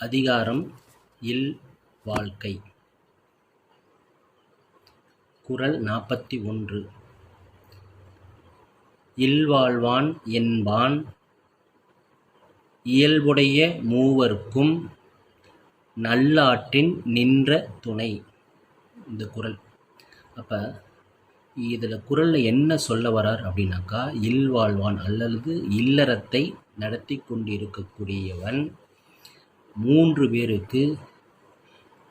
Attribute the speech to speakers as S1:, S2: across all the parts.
S1: அதிகாரம் இல் வாழ்க்கை. குறள் நாற்பத்தி ஒன்று. இல்வாழ்வான் என்பான். இயல்புடைய மூவர்க்கும் நல்லாற்றின் நின்ற துணை. இந்த குறள் அப்போ இதில் குரலில் என்ன சொல்ல வரார் அப்படின்னாக்கா இல்வாழ்வான் அல்லது இல்லறத்தை நடத்தி கொண்டிருக்கக்கூடியவன் மூன்று பேருக்கு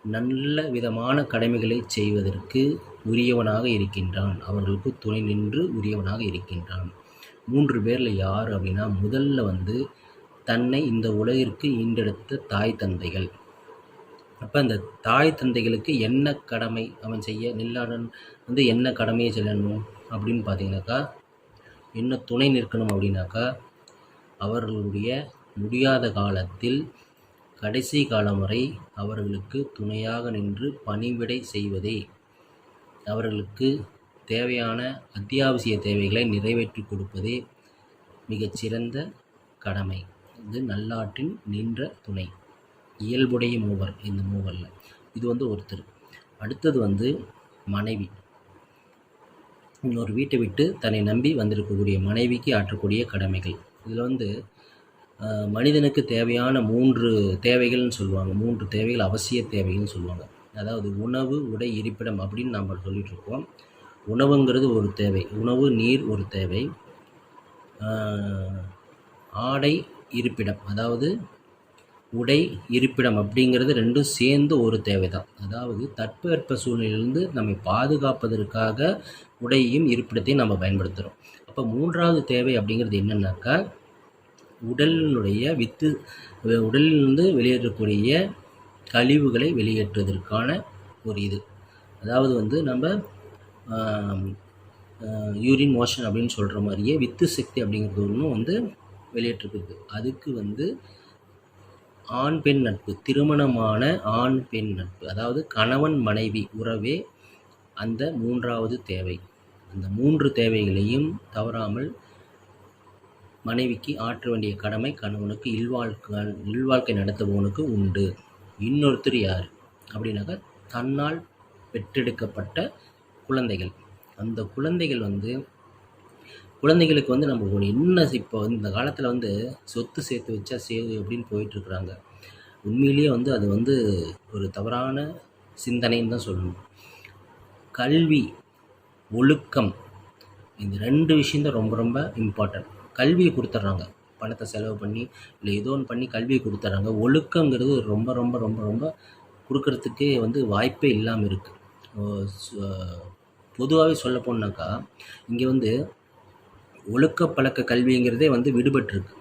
S1: நல்ல விதமான கடமைகளை செய்வதற்கு உரியவனாக இருக்கின்றான். அவர்களுக்கு துணை நின்று உரியவனாக இருக்கின்றான். மூன்று பேரில் யார் அப்படின்னா முதல்ல வந்து தன்னை இந்த உலகிற்கு ஈண்டெடுத்த தாய் தந்தைகள். அப்போ அந்த தாய் தந்தைகளுக்கு என்ன கடமை அவன் செய்ய நில்லாடன் வந்து என்ன கடமையை செல்லணும் அப்படின்னு பார்த்தீங்கன்னாக்கா என்ன துணை நிற்கணும் அப்படின்னாக்கா அவர்களுடைய முடியாத காலத்தில் கடைசி காலம் வரை அவர்களுக்கு துணையாக நின்று பணிவிடை செய்வதே. அவர்களுக்கு தேவையான அத்தியாவசிய தேவைகளை நிறைவேற்றி கொடுப்பதே மிகச்சிறந்த கடமை. இது நல்லாற்றின் நின்ற துணை. இயல்புடைய மூவர் இந்த மூவரில் இது வந்து ஒருத்தர். அடுத்தது வந்து மனைவி. இன்னொரு வீட்டை விட்டு தன்னை நம்பி வந்திருக்கக்கூடிய மனைவிக்கு ஆற்றக்கூடிய கடமைகள். இதில் வந்து மனிதனுக்கு தேவையான மூன்று தேவைகள்னு சொல்லுவாங்க. மூன்று தேவைகள் அவசிய தேவைகள்னு சொல்லுவாங்க. அதாவது உணவு உடை இருப்பிடம் அப்படின்னு நம்ம சொல்லிகிட்ருக்கோம் உணவுங்கிறது ஒரு தேவை. உணவு நீர் ஒரு தேவை. ஆடை இருப்பிடம். அதாவது உடை இருப்பிடம் அப்படிங்கிறது ரெண்டும் சேர்ந்து ஒரு தேவை தான் அதாவது தட்பவெப்ப சூழ்நிலையிலிருந்து நம்மை பாதுகாப்பதற்காக உடையையும் இருப்பிடத்தையும் நம்ம பயன்படுத்துகிறோம் அப்போ மூன்றாவது தேவை அப்படிங்கிறது என்னென்னாக்கா உடலினுடைய வித்து உடலிலிருந்து வெளியேற்றக்கூடிய கழிவுகளை வெளியேற்றுவதற்கான ஒரு இது. அதாவது வந்து நம்ம யூரின் மோஷன் அப்படின்னு சொல்கிற மாதிரியே வித்து சக்தி அப்படிங்கிறது ஒன்றும் வந்து வெளியேற்றுக்குது அதுக்கு வந்து ஆண் பெண் நட்பு திருமணமான ஆண் பெண் நட்பு அதாவது கணவன் மனைவி உறவே அந்த மூன்றாவது தேவை. அந்த மூன்று தேவைகளையும் தவறாமல் மனைவிக்கு ஆற்ற வேண்டிய கடமை கணவனுக்கு இல்வாழ்க்கை இல்வாழ்க்கை நடத்துபவனுக்கு உண்டு. இன்னொருத்தர் யார்? அப்படின்னாக்கா தன்னால் பெற்றெடுக்கப்பட்ட குழந்தைகள். அந்த குழந்தைகள் வந்து குழந்தைகளுக்கு வந்து நம்ம ஒன்று என்ன இப்போ இந்த காலத்தில் வந்து சொத்து சேர்த்து வச்சா சேவு அப்படின்னு போயிட்டுருக்குறாங்க. உண்மையிலேயே வந்து அது வந்து ஒரு தவறான சிந்தனைன்னு தான் சொல்லணும். கல்வி ஒழுக்கம் இந்த ரெண்டு விஷயந்தான் ரொம்ப ரொம்ப இம்பார்ட்டன்ட் கல்வியை கொடுத்துட்றாங்க. பணத்தை செலவு பண்ணி இல்லை ஏதோ ஒன்று பண்ணி கல்வியை கொடுத்துட்றாங்க. ஒழுக்கங்கிறது ரொம்ப ரொம்ப ரொம்ப ரொம்ப கொடுக்கறதுக்கே வந்து வாய்ப்பே இல்லாமல் இருக்குது பொதுவாகவே சொல்ல போனாக்கா இங்கே வந்து ஒழுக்க பழக்க கல்விங்கிறதே வந்து விடுபட்டிருக்கு.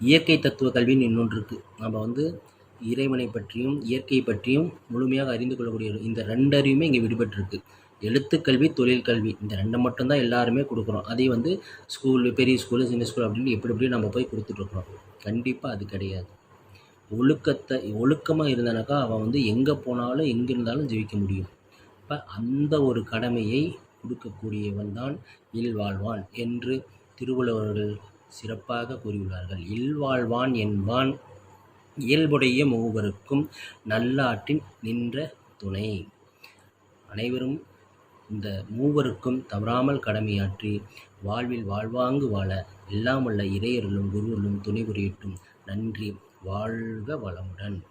S1: இயற்கை தத்துவ கல்வின்னு இன்னொன்று இருக்குது நம்ம வந்து இறைவனை பற்றியும் இயற்கை பற்றியும் முழுமையாக அறிந்து கொள்ளக்கூடிய இந்த ரெண்டறிவுமே இங்கே விடுபட்டிருக்கு. எழுத்துக்கல்வி தொழிற்கல்வி இந்த ரெண்டை மட்டும்தான் எல்லாருமே கொடுக்குறோம் அதே வந்து ஸ்கூல் பெரிய ஸ்கூலு சின்ன ஸ்கூல் அப்படின்னு எப்படி எப்படி நம்ம போய் கொடுத்துட்ருக்குறோம் கண்டிப்பாக அது கிடையாது. ஒழுக்கத்தை ஒழுக்கமாக இருந்தானாக்கா அவன் வந்து எங்கே போனாலும் எங்கே இருந்தாலும் ஜெயிக்க முடியும். இப்போ அந்த ஒரு கடமையை கொடுக்கக்கூடியவன் தான் இல்வாழ்வான் என்று திருவள்ளுவர்கள் சிறப்பாக கூறியுள்ளார்கள். இல்வாழ்வான் என்பான் இயல்புடைய மூவருக்கும் நல்லாற்றின் நின்ற துணை. அனைவரும் இந்த மூவருக்கும் தவறாமல் கடமையாற்றி வாழ்வில் வாழ்வாங்கு வாழ எல்லாமுள்ள இறையர்களும் குருவர்களும் குருவருளும் துணை புரியட்டும். நன்றி. வாழ்க வளமுடன்.